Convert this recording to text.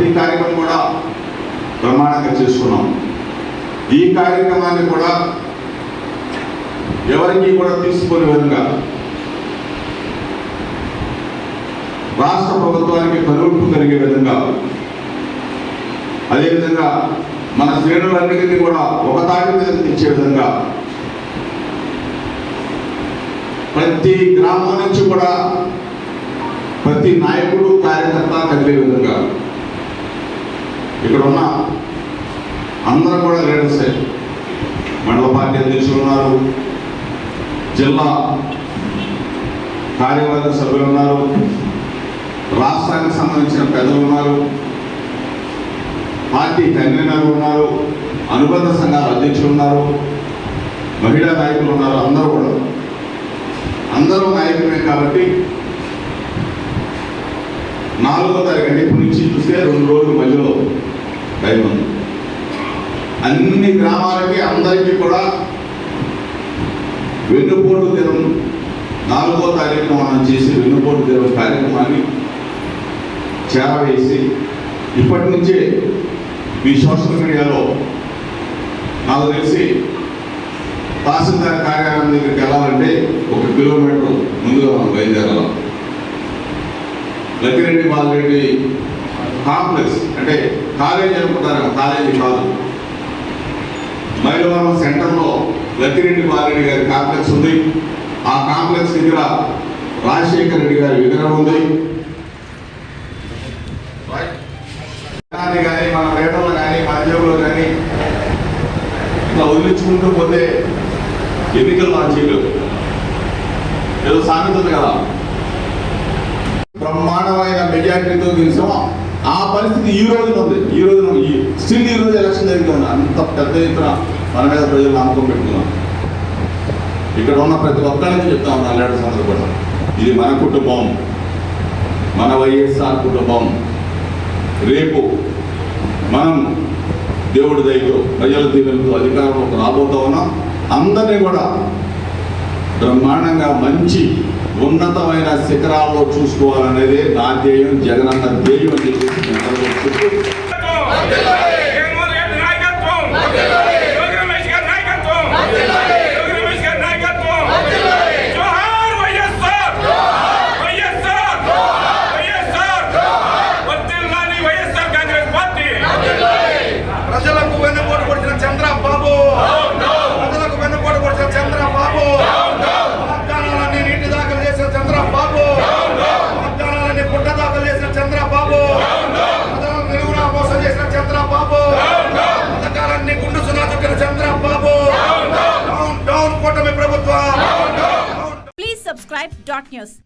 ప్రతి కార్యక్రమం కూడా ప్రమాణంగా చేసుకున్నాం. ఈ కార్యక్రమాన్ని కూడా ఎవరికి కూడా తీసుకునే విధంగా రాష్ట్ర ప్రభుత్వానికి పలువుపు కలిగే విధంగా అదేవిధంగా మన శ్రేణులన్నిటినీ కూడా ఒక తాటి మీద తెచ్చే విధంగా ప్రతి గ్రామం నుంచి కూడా ప్రతి నాయకుడు కార్యకర్త కలిగే విధంగా ఇక్కడ ఉన్న అందరూ కూడా లీడర్సే మండల పార్టీ అధ్యక్షులు ఉన్నారు. జిల్లా కార్యవర్గ సభ్యులు ఉన్నారు. రాష్ట్రానికి సంబంధించిన పెద్దలు ఉన్నారు. పార్టీ కన్వీనర్లు ఉన్నారు. అనుబంధ సంఘాల అధ్యక్షులు ఉన్నారు. మహిళా నాయకులు ఉన్నారు. అందరూ కూడా. అందరూ నాయకులే కాబట్టి నాలుగో తారీఖు ఇప్పటి నుంచి చూస్తే రెండు రోజుల మధ్యలో టైం ఉంది అన్ని గ్రామాలకి అందరికీ కూడా వెన్నుపోటు దినం నాలుగో తారీఖున మనం చేసి వెన్నుపోటు దినం కార్యక్రమాన్ని చేరవేసి ఇప్పటి నుంచే మీ సోషల్ మీడియాలో నాకు తెలిసి తహసీల్దార్ కార్యాలయం దగ్గరికి వెళ్ళాలంటే ఒక కిలోమీటర్ ముందుగా మనం బయలుదేరాలి. లక్కిరెడ్డి బాలరెడ్డి కాంప్లెక్స్. అంటే కాలేజీ అనుకుంటారు కాలేజీ కాదు. మైలవరం సెంటర్లో లక్కిరెడ్డి బాలరెడ్డి గారి కాంప్లెక్స్ ఉంది. ఆ కాంప్లెక్స్ దగ్గర రాజశేఖర రెడ్డి గారి విగ్రహం ఉంది. కానీ మన వేటల్లో కానీ మన జేబులో కానీ ఇట్లా వదిలించుకుంటూ పోతే ఎన్నికలు మనం ఏదో సామెత ఉంది కదా. మెజార్టీతో గెలిచాం. ఆ పరిస్థితి ఈ రోజున ఉంది. ఈ రోజున ఈ స్టిల్ ఈ రోజు ఎలక్షన్ జరుగుతుంది అంత పెద్ద ఎత్తున మన మీద ప్రజలు నమ్మకం పెట్టుకున్నాం. ఇక్కడ ఉన్న ప్రతి ఒక్కరికి చెప్తా ఉన్నాను లీడర్స్ అందరూ కూడా. ఇది మన కుటుంబం. మన వైఎస్ఆర్ కుటుంబం. రేపు మనం దేవుడి దయతో ప్రజల దీవెనతో అధికారంలోకి రాబోతా ఉన్నాం. అందరినీ కూడా బ్రహ్మాండంగా మంచి ఉన్నతమైన శిఖరాల్లో చూసుకోవాలనేదే నా ధ్యేయం జగనన్న ధ్యేయం అని చెప్పేసి subscribe dot news.